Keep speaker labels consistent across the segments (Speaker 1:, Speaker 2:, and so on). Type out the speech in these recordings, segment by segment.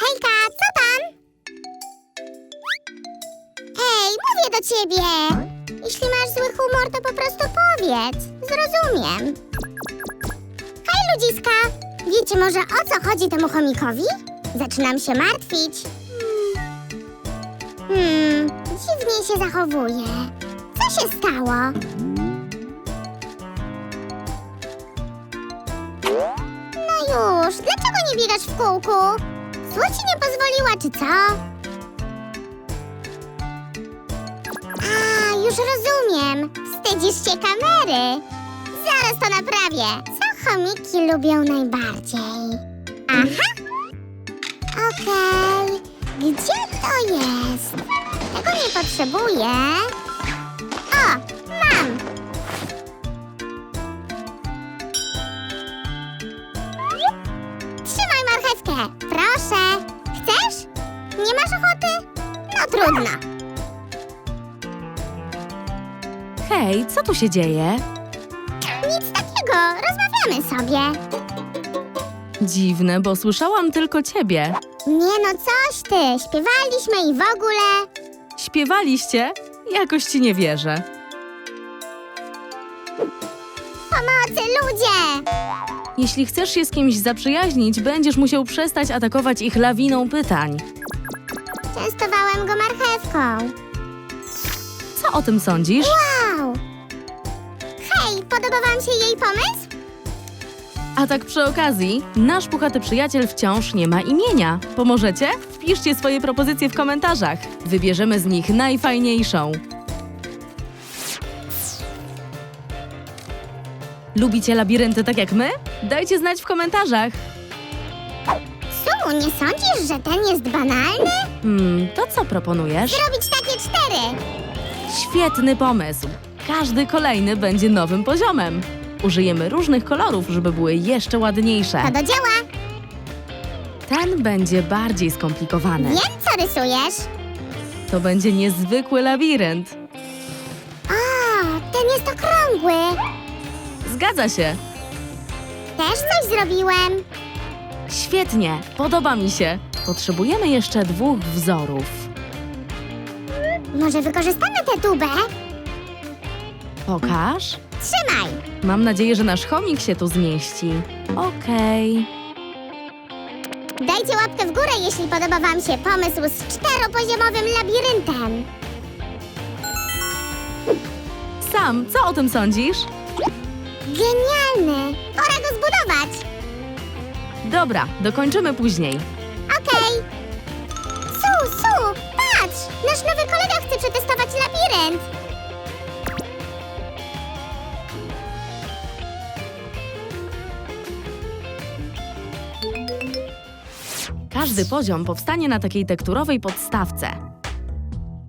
Speaker 1: Hejka, co tam? Hej, mówię do ciebie. Jeśli masz zły humor, to po prostu powiedz. Zrozumiem. Hej, ludziska. Wiecie może o co chodzi temu chomikowi? Zaczynam się martwić. Hmm, dziwnie się zachowuje. Co się stało? No już, dlaczego nie biegasz w kółku? Zło ci nie pozwoliła, czy co? A, już rozumiem. Wstydzisz się kamery. Zaraz to naprawię. Co chomiki lubią najbardziej? Aha. Okej. Gdzie to jest? Tego nie potrzebuję. O, proszę. Chcesz? Nie masz ochoty? No trudno.
Speaker 2: Hej, co tu się dzieje?
Speaker 1: Nic takiego, rozmawiamy sobie.
Speaker 2: Dziwne, bo słyszałam tylko ciebie.
Speaker 1: Nie no, coś ty, śpiewaliśmy i w ogóle.
Speaker 2: Śpiewaliście? Jakoś ci nie wierzę.
Speaker 1: Pomocy, ludzie!
Speaker 2: Jeśli chcesz się z kimś zaprzyjaźnić, będziesz musiał przestać atakować ich lawiną pytań.
Speaker 1: Częstowałem go marchewką.
Speaker 2: Co o tym sądzisz?
Speaker 1: Wow! Hej, podoba wam się jej pomysł?
Speaker 2: A tak przy okazji, nasz puchaty przyjaciel wciąż nie ma imienia. Pomożecie? Wpiszcie swoje propozycje w komentarzach. Wybierzemy z nich najfajniejszą. Lubicie labirynty tak jak my? Dajcie znać w komentarzach.
Speaker 1: Sumu, nie sądzisz, że ten jest banalny?
Speaker 2: Hmm, to co proponujesz?
Speaker 1: Zrobić takie cztery.
Speaker 2: Świetny pomysł. Każdy kolejny będzie nowym poziomem. Użyjemy różnych kolorów, żeby były jeszcze ładniejsze.
Speaker 1: To do dzieła.
Speaker 2: Ten będzie bardziej skomplikowany.
Speaker 1: Wiem, co rysujesz.
Speaker 2: To będzie niezwykły labirynt.
Speaker 1: O, ten jest okrągły.
Speaker 2: Zgadza się.
Speaker 1: Też coś zrobiłem.
Speaker 2: Świetnie, podoba mi się. Potrzebujemy jeszcze dwóch wzorów.
Speaker 1: Może wykorzystamy tę tubę?
Speaker 2: Pokaż.
Speaker 1: Trzymaj.
Speaker 2: Mam nadzieję, że nasz chomik się tu zmieści. Okej.
Speaker 1: Dajcie łapkę w górę, jeśli podoba wam się pomysł z czteropoziomowym labiryntem.
Speaker 2: Sam, co o tym sądzisz?
Speaker 1: Genialny! Pora go zbudować.
Speaker 2: Dobra, dokończymy później.
Speaker 1: Okej. Su, Su, patrz! Nasz nowy kolega chce przetestować labirynt.
Speaker 2: Każdy poziom powstanie na takiej tekturowej podstawce.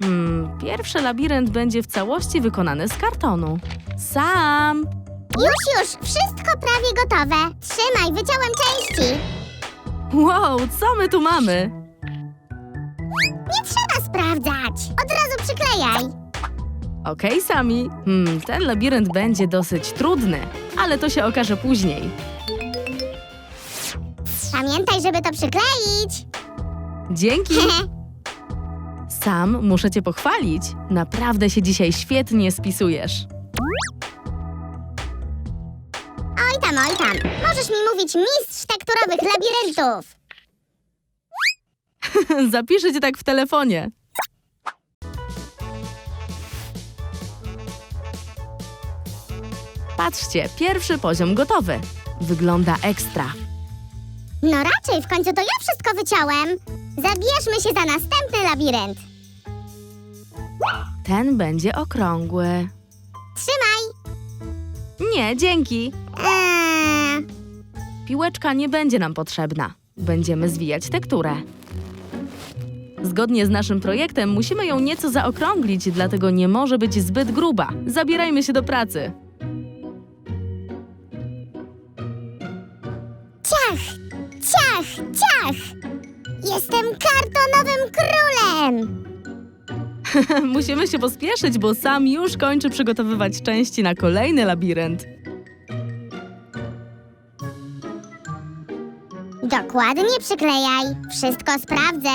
Speaker 2: Hmm, pierwszy labirynt będzie w całości wykonany z kartonu. Sam!
Speaker 1: Już, już, wszystko prawie gotowe. Trzymaj, wyciąłem części.
Speaker 2: Wow, co my tu mamy?
Speaker 1: Nie trzeba sprawdzać. Od razu przyklejaj.
Speaker 2: Okej, Sami. Hmm, ten labirynt będzie dosyć trudny, ale to się okaże później.
Speaker 1: Pamiętaj, żeby to przykleić.
Speaker 2: Dzięki! Sam, muszę cię pochwalić. Naprawdę się dzisiaj świetnie spisujesz.
Speaker 1: Tam, oj tam. Możesz mi mówić mistrz tekturowych labiryntów.
Speaker 2: Zapiszę cię tak w telefonie. Patrzcie, pierwszy poziom gotowy. Wygląda ekstra.
Speaker 1: No raczej, w końcu to ja wszystko wyciąłem. Zabierzmy się za następny labirynt.
Speaker 2: Ten będzie okrągły.
Speaker 1: Trzymaj.
Speaker 2: Nie, dzięki.
Speaker 1: Eee,
Speaker 2: Piłeczka nie będzie nam potrzebna. Będziemy zwijać tekturę. Zgodnie z naszym projektem musimy ją nieco zaokrąglić, dlatego nie może być zbyt gruba. Zabierajmy się do pracy.
Speaker 1: ciach, ciach, ciach. Jestem kartonowym królem.
Speaker 2: Musimy się pospieszyć, bo sam już kończy przygotowywać części na kolejny labirynt.
Speaker 1: Dokładnie przyklejaj. Wszystko sprawdzę.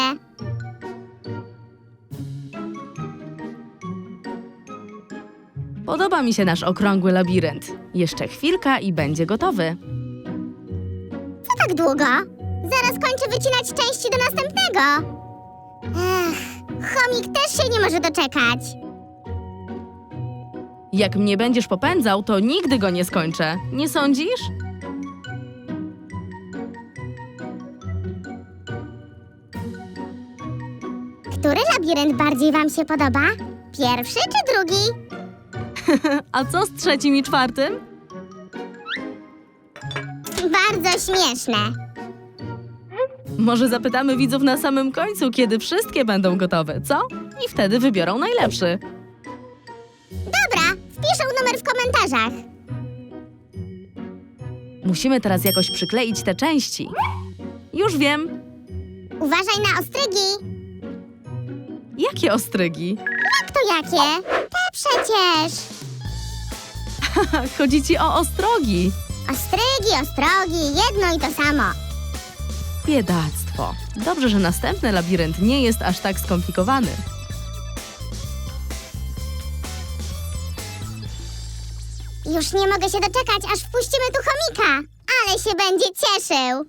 Speaker 2: Podoba mi się nasz okrągły labirynt. Jeszcze chwilka i będzie gotowy.
Speaker 1: Co tak długo? Zaraz kończę wycinać części do następnego. Ech, chomik też się nie może doczekać.
Speaker 2: Jak mnie będziesz popędzał, to nigdy go nie skończę. Nie sądzisz?
Speaker 1: Labirynt bardziej wam się podoba? Pierwszy czy drugi?
Speaker 2: A co z trzecim i czwartym?
Speaker 1: Bardzo śmieszne.
Speaker 2: Może zapytamy widzów na samym końcu, kiedy wszystkie będą gotowe, co? I wtedy wybiorą najlepszy.
Speaker 1: Dobra, wpiszę numer w komentarzach.
Speaker 2: Musimy teraz jakoś przykleić te części. Już wiem.
Speaker 1: Uważaj na ostrygi.
Speaker 2: Jakie ostrygi?
Speaker 1: Jak to jakie? Te przecież.
Speaker 2: Chodzi ci o ostrogi.
Speaker 1: Ostrygi, ostrogi, jedno i to samo.
Speaker 2: Biedactwo. Dobrze, że następny labirynt nie jest aż tak skomplikowany.
Speaker 1: Już nie mogę się doczekać, aż wpuścimy tu chomika. Ale się będzie cieszył.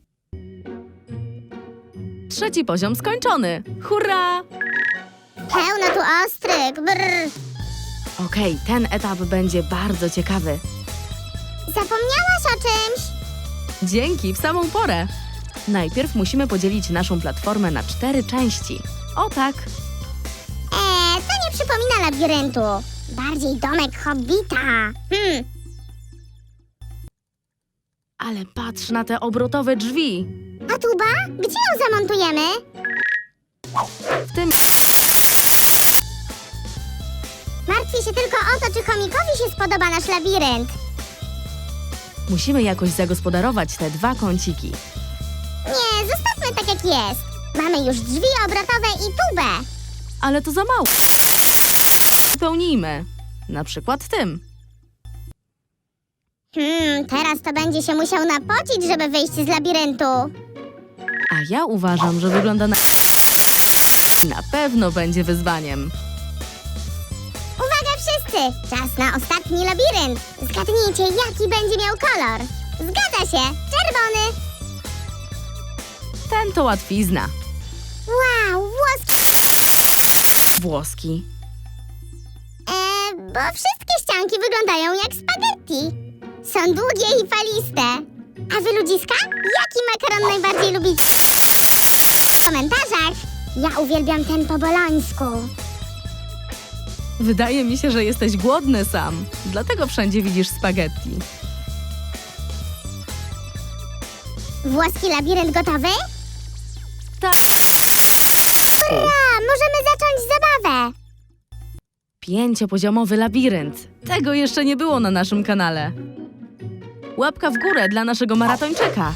Speaker 2: Trzeci poziom skończony. Hurra!
Speaker 1: Pełno tu ostryg. Brr.
Speaker 2: Okej, ten etap będzie bardzo ciekawy.
Speaker 1: Zapomniałaś o czymś?
Speaker 2: Dzięki, w samą porę. Najpierw musimy podzielić naszą platformę na cztery części. O tak.
Speaker 1: Eee, to nie przypomina labiryntu. Bardziej domek hobbita. Hmm,
Speaker 2: Ale patrz na te obrotowe drzwi.
Speaker 1: a tuba? Gdzie ją zamontujemy?
Speaker 2: W tym
Speaker 1: Martwię się tylko o to, czy chomikowi się spodoba nasz labirynt.
Speaker 2: musimy jakoś zagospodarować te dwa kąciki.
Speaker 1: Nie, zostawmy tak jak jest. Mamy już drzwi obrotowe i tubę.
Speaker 2: Ale to za mało. Wypełnijmy. Na przykład tym.
Speaker 1: Hmm, teraz to będzie się musiał napocić, żeby wyjść z labiryntu.
Speaker 2: A ja uważam, że wygląda na... Na pewno będzie wyzwaniem.
Speaker 1: Wszyscy! Czas na ostatni labirynt. Zgadnijcie, jaki będzie miał kolor. Zgadza się, czerwony.
Speaker 2: Ten to łatwizna.
Speaker 1: Wow, włoski.
Speaker 2: Włoski.
Speaker 1: Eee, bo wszystkie ścianki wyglądają jak spaghetti. Są długie i faliste. A wy ludziska? Jaki makaron najbardziej lubicie? W komentarzach. Ja uwielbiam ten po bolońsku.
Speaker 2: Wydaje mi się, że jesteś głodny sam. Dlatego wszędzie widzisz spaghetti.
Speaker 1: Włoski labirynt gotowy?
Speaker 2: Tak.
Speaker 1: A, możemy zacząć zabawę.
Speaker 2: Pięciopoziomowy labirynt. Tego jeszcze nie było na naszym kanale. Łapka w górę dla naszego maratończyka.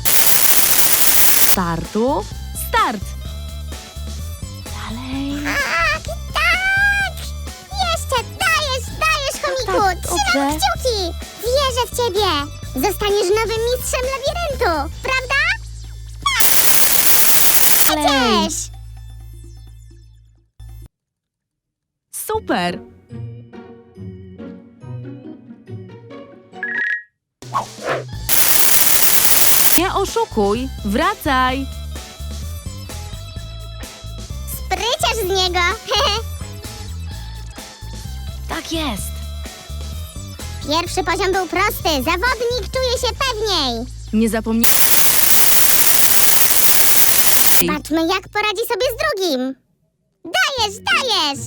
Speaker 2: Startu. Start.
Speaker 1: Trzymam kciuki! Wierzę w ciebie! Zostaniesz nowym mistrzem labiryntu, prawda?
Speaker 2: Dalej.
Speaker 1: Cześć!
Speaker 2: Super. Nie oszukuj. Wracaj.
Speaker 1: Spryciarz z niego!
Speaker 2: Tak jest.
Speaker 1: Pierwszy poziom był prosty. Zawodnik czuje się pewniej.
Speaker 2: Nie zapomnij.
Speaker 1: Zobaczmy, jak poradzi sobie z drugim. Dajesz, dajesz!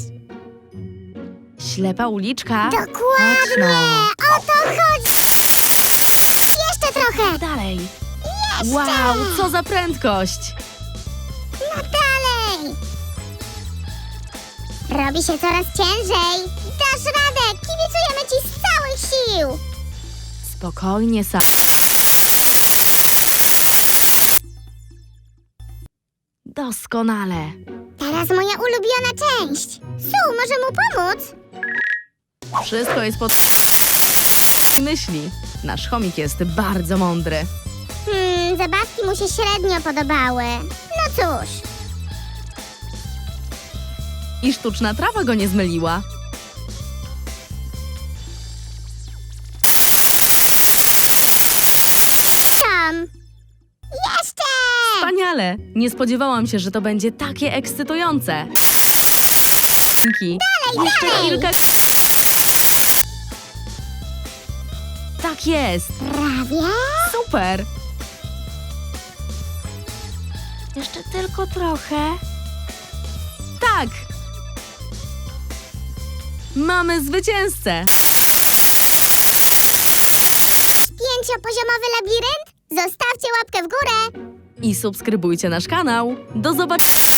Speaker 2: Ślepa uliczka. Chodź
Speaker 1: Dokładnie!
Speaker 2: no.
Speaker 1: O to chodzi! Jeszcze trochę!
Speaker 2: Dalej.
Speaker 1: Jeszcze!
Speaker 2: Wow, co za prędkość.
Speaker 1: No dalej! Robi się coraz ciężej. Dasz radę! Kibicujemy ci z całych sił!
Speaker 2: Spokojnie, sam. Doskonale.
Speaker 1: Teraz moja ulubiona część. Su, może mu pomóc?
Speaker 2: Wszystko jest pod... myśli. Nasz chomik jest bardzo mądry.
Speaker 1: Hmm, zabawki mu się średnio podobały. No cóż,
Speaker 2: I sztuczna trawa go nie zmyliła.
Speaker 1: Tom. Jeszcze!
Speaker 2: Wspaniale! Nie spodziewałam się, że to będzie takie ekscytujące. Dzięki. Jeszcze
Speaker 1: dalej.
Speaker 2: kilka... Tak jest!
Speaker 1: Prawie?
Speaker 2: Super! Jeszcze tylko trochę. Tak! Mamy zwycięzcę!
Speaker 1: Pięciopoziomowy labirynt? Zostawcie łapkę w górę!
Speaker 2: I subskrybujcie nasz kanał. Do zobaczenia!